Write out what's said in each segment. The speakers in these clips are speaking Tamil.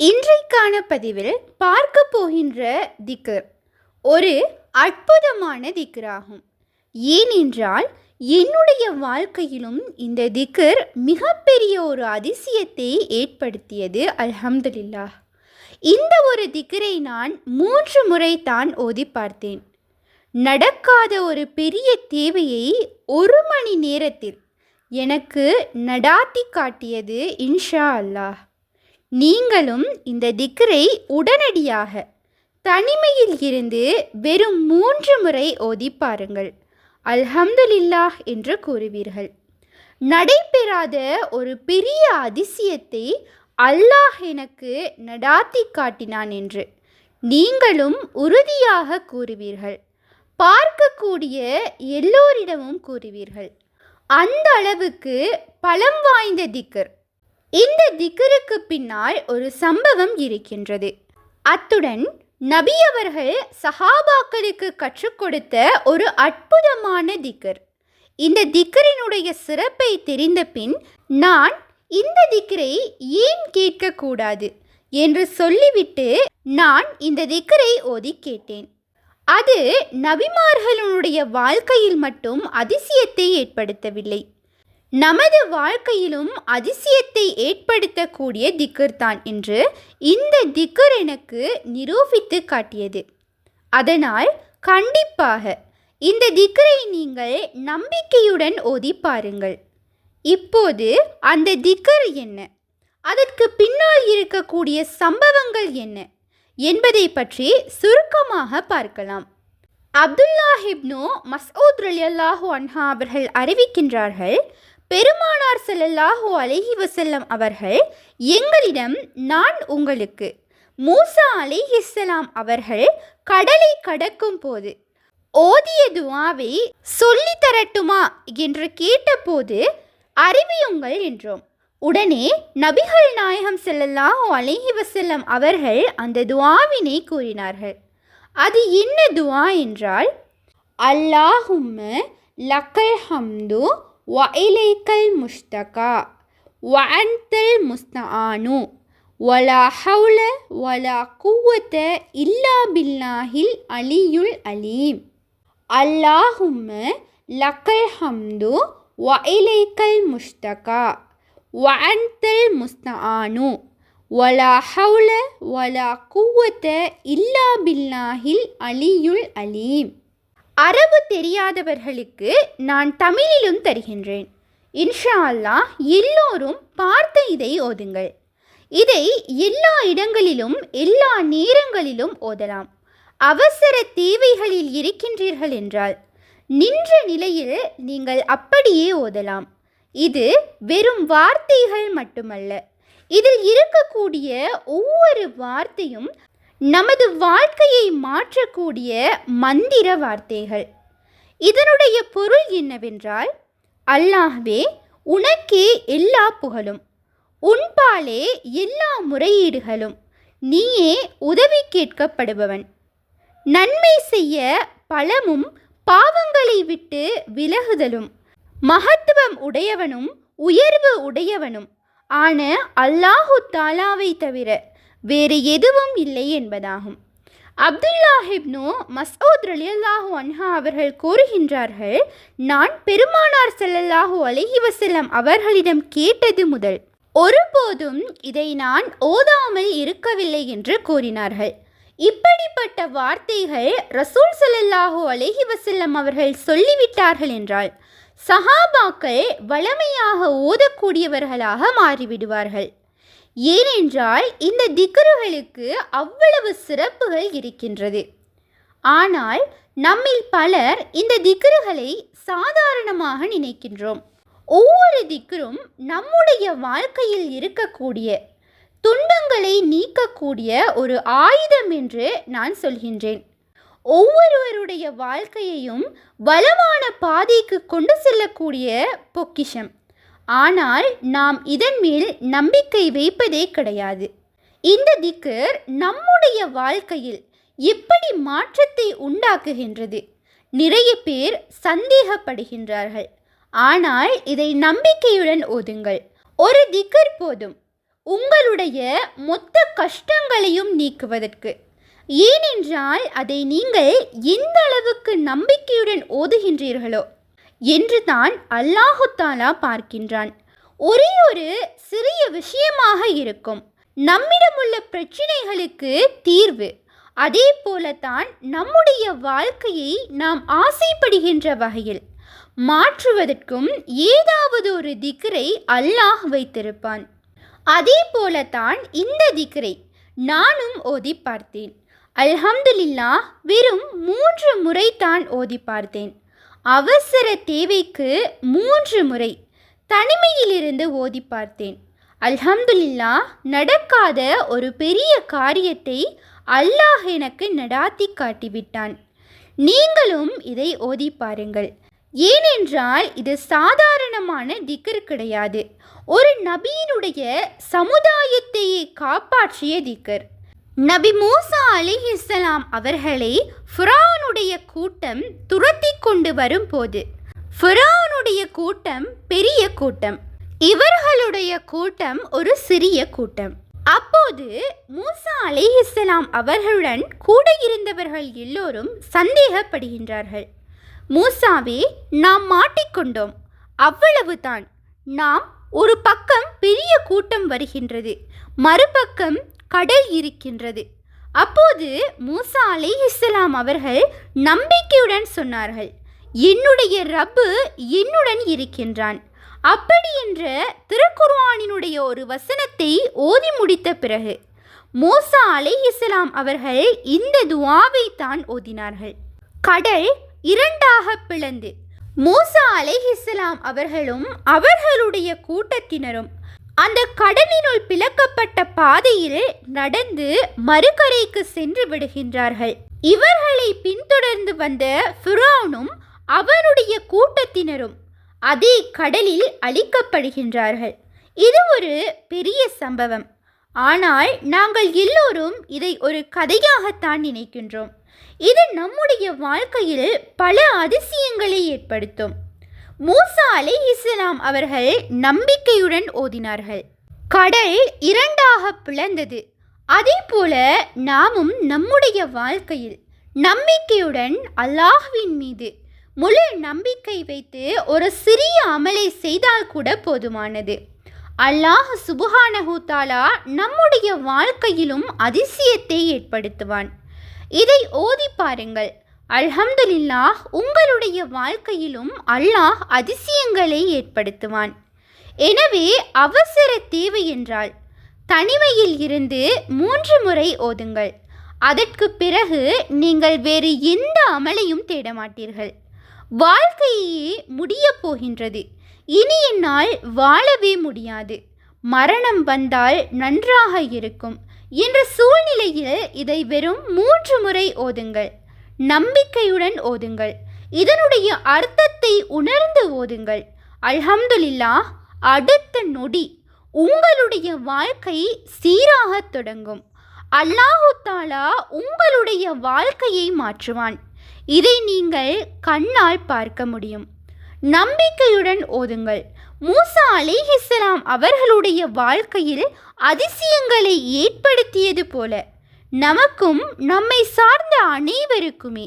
இன்றைக்கான பதிவில் பார்க்க போகின்ற திக்கர் ஒரு அற்புதமான திக்கராகும் ஏனென்றால் என்னுடைய வாழ்க்கையிலும் இந்த திக்கர் மிகப்பெரிய ஒரு அதிசயத்தை ஏற்படுத்தியது அல்ஹம்துலில்லாஹ் இந்த ஒரு திக்கரை நான் மூன்று முறை தான் ஓதி பார்த்தேன். நடக்காத ஒரு பெரிய தேவையை ஒரு மணி நேரத்தில் எனக்கு நடாத்தி காட்டியது இன்ஷா அல்லாஹ். நீங்களும் இந்த திக்ரை உடனடியாக தனிமையில் இருந்து வெறும் மூன்று முறை ஓதி பாருங்கள். அல்ஹம்துலில்லாஹ் என்று கூறுவீர்கள். நடைபெறாத ஒரு பெரிய அதிசயத்தை அல்லாஹ் எனக்கு நடாத்தி காட்டினான் என்று நீங்களும் உறுதியாக கூறுவீர்கள். பார்க்கக்கூடிய எல்லோரிடமும் கூறுவீர்கள். அந்த அளவுக்கு பலம் வாய்ந்த திக்கர். இந்த திக்கருக்கு பின்னால் ஒரு சம்பவம் இருக்கின்றது. அத்துடன் நபி அவர்கள் சஹாபாக்களுக்கு கற்றுக் கொடுத்த ஒரு அற்புதமான திக்கர் இந்த திக்கரினுடைய சிறப்பை தெரிந்த பின் நான் இந்த திக்கரை ஏன் கேட்கக்கூடாது என்று சொல்லிவிட்டு நான் இந்த திக்கரை ஓதி கேட்டேன். அது நபிமார்களுடைய வாழ்க்கையில் மட்டும் அதிசயத்தை ஏற்படுத்தவில்லை. நமது வாழ்க்கையிலும் அதிசயத்தை ஏற்படுத்தக்கூடிய திக்கர் தான் என்று இந்த திக்கர் எனக்கு நிரூபித்து காட்டியது. அதனால் கண்டிப்பாக இந்த திக்கரை நீங்கள் நம்பிக்கையுடன் ஓதி பாருங்கள். இப்போது அந்த திக்கர் என்ன? அதற்கு பின்னால் இருக்கக்கூடிய சம்பவங்கள் என்ன? என்பதை பற்றி சுருக்கமாக பார்க்கலாம். அப்துல்லாஹிப்னு மசூத் ரலியல்லாஹு அன்ஹா அவர்கள் அறிவிக்கின்றார்கள் பெருமானார் செல்லல்லாஹு அலிஹி வசல்லம் அவர்கள் எங்களிடம் நான் உங்களுக்கு மூசா அலிஹிஸ்லாம் அவர்கள் கடலை கடக்கும் போது ஓதிய துவாவை சொல்லி தரட்டுமா? என்று கேட்டபோது அறிவியுங்கள் என்றோம். உடனே நபிகள் நாயகம் செல்லல்லாஹு அலிஹி வசல்லம் அவர்கள் அந்த துவாவினை கூறினார்கள். அது என்ன துவா என்றால் அல்லாஹும்ம லக்கல் ஹம்து வஇலைக்கல் முஷ்தகா வஅன்தல் முஸ்தஆனு வலா ஹவுல வலா குவத்த இல்லா பில்லாஹில் அலியுல் அலீம் அல்லாஹும்ம லக்கல் ஹம்து வஇலைக்கல் முஷ்தகா வஅன்தல் முஸ்தஆனு வலா ஹவுல வலா குவத்த இல்லா பில்லாஹில் அலியுல் அலீம் அரபு தெரியாதவர்களுக்கு நான் தமிழிலும் தருகின்றேன். இன்ஷா அல்லாஹ் எல்லோரும் பார்த்து இதை ஓதுங்கள். இதை எல்லா இடங்களிலும் எல்லா நேரங்களிலும் ஓதலாம். அவசர தேவைகளில் இருக்கின்றீர்கள் என்றால் நின்ற நிலையில் நீங்கள் அப்படியே ஓதலாம். இது வெறும் வார்த்தைகள் மட்டுமல்ல. இதில் இருக்கக்கூடிய ஒவ்வொரு வார்த்தையும் நமது வாழ்க்கையை மாற்றக்கூடிய மந்திர வார்த்தைகள். இதனுடைய பொருள் என்னவென்றால் அல்லாஹ்வே உனக்கே எல்லா புகழும். உன்பாலே எல்லா முறையீடுகளும். நீயே உதவி கேட்கப்படுபவன். நன்மை செய்ய பலமும் பாவங்களை விட்டு விலகுதலும். மகத்துவம் உடையவனும் உயர்வு உடையவனும் ஆன அல்லாஹு தாலாவை தவிர வேறு எதுவும் இல்லை என்பதாகும். அப்துல்லாஹிப்னு மசூத் ரலியல்லாஹு அன்ஹா அவர்கள் கூறுகின்றார்கள் நான் பெருமானார் செல்லல்லாஹு அலஹி வசல்லம் அவர்களிடம் கேட்டது முதல் ஒருபோதும் இதை நான் ஓதாமல் இருக்கவில்லை என்று கூறினார்கள். இப்படிப்பட்ட வார்த்தைகள் ரசூல் சல்லாஹூ அலஹி வசல்லம் அவர்கள் சொல்லிவிட்டார்கள் என்றால் சஹாபாக்கள் வளமையாக ஓதக்கூடியவர்களாக மாறிவிடுவார்கள். ஏனென்றால் இந்த திக்ருகளுக்கு அவ்வளவு சிறப்புகள் இருக்கின்றது. ஆனால் நம்மில் பலர் இந்த திக்ருகளை சாதாரணமாக நினைக்கின்றோம். ஒவ்வொரு திக்ரும் நம்முடைய வாழ்க்கையில் இருக்கக்கூடிய துன்பங்களை நீக்கக்கூடிய ஒரு ஆயுதம் என்று நான் சொல்கின்றேன். ஒவ்வொருவருடைய வாழ்க்கையையும் வளமான பாதைக்கு கொண்டு செல்லக்கூடிய பொக்கிஷம். ஆனால் நாம் இதன் மேல் நம்பிக்கை வைப்பதே கிடையாது. இந்த திக்கர் நம்முடைய வாழ்க்கையில் எப்படி மாற்றத்தை உண்டாக்குகின்றது. நிறைய பேர் சந்தேகப்படுகின்றார்கள். ஆனால் இதை நம்பிக்கையுடன் ஓதுங்கள். ஒரு திக்கர் போதும். உங்களுடைய மொத்த கஷ்டங்களையும் நீக்குவதற்கு. ஏனென்றால் அதை நீங்கள் எந்த அளவுக்கு நம்பிக்கையுடன் ஓதுகின்றீர்களோ என்று தான் அல்லாஹுத்தாலா பார்க்கின்றான். ஒரே ஒரு சிறிய விஷயமாக இருக்கும். நம்மிடமுள்ள பிரச்சனைகளுக்கு தீர்வு. அதே போலத்தான் நம்முடைய வாழ்க்கையை நாம் ஆசைப்படுகின்ற வகையில் மாற்றுவதற்கும் ஏதாவது ஒரு திக்கரை அல்லாஹ் வைத்திருப்பான். அதே போலத்தான் இந்த திக்கரை நானும் ஓதி பார்த்தேன். அல்ஹம்துலில்லா வெறும் மூன்று முறை தான் ஓதி பார்த்தேன். அவசர தேவைக்கு மூன்று முறை தனிமையிலிருந்து ஓதி பார்த்தேன். அல்ஹம்துலில்லா நடக்காத ஒரு பெரிய காரியத்தை அல்லாஹ் எனக்கு நடாத்தி காட்டிவிட்டான். நீங்களும் இதை ஓதி பாருங்கள். ஏனென்றால் இது சாதாரணமான திக்கர் கிடையாது. ஒரு நபியினுடைய சமுதாயத்தையே காப்பாற்றிய திக்கர் நபி மூசா அலிஹிஸ்ஸலாம் அவர்களை ஃபுரானுடைய கூட்டம் துரத்தி கொண்டு வரும்போது ஃபிரௌனுடைய கூட்டம் பெரிய கூட்டம். இவர்களுடைய கூட்டம் ஒரு சிறிய கூட்டம். அப்போது மூசா அலிஹிஸ்ஸலாம் அவர்களுடன் கூட இருந்தவர்கள் எல்லோரும் சந்தேகப்படுகின்றார்கள். மூசாவே நாம் மாட்டிக்கொண்டோம் அவ்வளவுதான். நாம் ஒரு பக்கம் பெரிய கூட்டம் வருகின்றது. மறுபக்கம் கடல் இருக்கின்றது. அப்போது மூசா அலிஹிஸ்ஸலாம் அவர்கள் நம்பிக்கையுடன் சொன்னார்கள் என்னுடைய ரப்பு என்னுடன் இருக்கின்றான். அப்படி என்ற திருக்குர்ஆனினுடைய ஒரு வசனத்தை ஓதி முடித்த பிறகு மோசா அலை இஸ்லாம் அவர்கள் இந்த துவாவை தான் ஓதினார்கள். கடல் இரண்டாக பிளந்து மோசா அலை இஸ்லாம் அவர்களும் அவர்களுடைய கூட்டத்தினரும் அந்த கடலினுள் பிளக்கப்பட்ட பாதையில் நடந்து மறுகரைக்கு சென்று விடுகின்றார்கள். இவர்களை பின்தொடர்ந்து வந்த ஃபிரௌனும் அவருடைய கூட்டத்தினரும் அதே கடலில் அழிக்கப்படுகின்றார்கள். இது ஒரு பெரிய சம்பவம். ஆனால் நாங்கள் எல்லோரும் இதை ஒரு கதையாகத்தான் நினைக்கின்றோம். இது நம்முடைய வாழ்க்கையில் பல அதிசயங்களை ஏற்படுத்தும். மூசா அலை இஸ்லாம் அவர்கள் நம்பிக்கையுடன் ஓதினார்கள். கடல் இரண்டாக பிளந்தது. அதே போல நாமும் நம்முடைய வாழ்க்கையில் நம்பிக்கையுடன் அல்லாஹ்வின் மீது முழு நம்பிக்கை வைத்து ஒரு சிறிய அமலை செய்தால் கூட போதுமானது. அல்லாஹ் சுபஹானஹு நம்முடைய வாழ்க்கையிலும் அதிசயத்தை ஏற்படுத்துவான். இதை ஓதி பாருங்கள். அல்ஹம்துலில்லாஹ் உங்களுடைய வாழ்க்கையிலும் அல்லாஹ் அதிசயங்களை ஏற்படுத்துவான். எனவே அவசர தேவை என்றால் தனிமையில் இருந்து மூன்று முறை ஓதுங்கள். அதற்கு பிறகு நீங்கள் வேறு எந்த அமலையும் தேட மாட்டீர்கள். வாழ்க்கையே முடியப் போகின்றது. இனி என்னால் வாழவே முடியாது. மரணம் வந்தால் நன்றாக இருக்கும். என்ற சூழ்நிலையில் இதை வெறும் மூன்று முறை ஓதுங்கள். நம்பிக்கையுடன் ஓதுங்கள். இதனுடைய அர்த்தத்தை உணர்ந்து ஓதுங்கள். அல்ஹம்துலில்லா அடுத்த நொடி உங்களுடைய வாழ்க்கை சீராகத் தொடங்கும். அல்லாஹு தாலா உங்களுடைய வாழ்க்கையை மாற்றுவான். இதை நீங்கள் கண்ணால் பார்க்க முடியும். நம்பிக்கையுடன் ஓதுங்கள். மூசா அலிஹிஸ்லாம் அவர்களுடைய வாழ்க்கையில் அதிசயங்களை ஏற்படுத்தியது போல. நமக்கும் நம்மை சார்ந்த அனைவருக்குமே.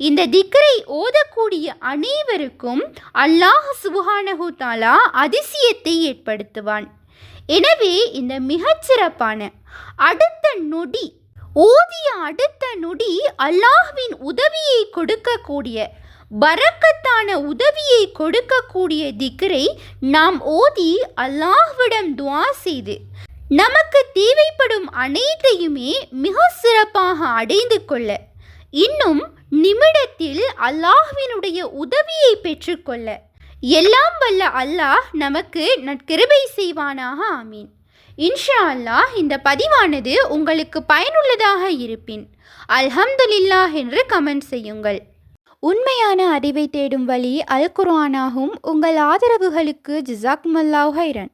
இந்த திக்கரை ஓதக்கூடிய அனைவருக்கும் அல்லாஹ் சுபஹானஹு தாலா அதிசயத்தை ஏற்படுத்துவான். எனவே இந்த மிகச்சிறப்பான அடுத்த நொடி ஓதிய அடுத்த நொடி அல்லாஹ்வின் உதவியை கொடுக்கக்கூடிய பரக்கத்தான உதவியை கொடுக்கக்கூடிய திக்கரை நாம் ஓதி அல்லாஹ்விடம் துவா செய்து நமக்கு தேவைப்படும் அனைத்தையுமே மிக சிறப்பாக அடைந்து கொள்ள. இன்னும் நிமிடத்தில் அல்லாஹ்வினுடைய உதவியை பெற்றுக்கொள்ள. எல்லாம் வல்ல அல்லாஹ் நமக்கு நற்கிருபை செய்வானாக ஆமீன். இன்ஷா அல்லாஹ் இந்த பதிவானது உங்களுக்கு பயனுள்ளதாக இருப்பின் அல்ஹம்துலில்லாஹ் என்று கமெண்ட் செய்யுங்கள். உண்மையான அறிவை தேடும் வழி அல் குர்ஆனாகும். உங்கள் ஆதரவுகளுக்கு ஜிசாக்மல்லாஹ் ஹைரன்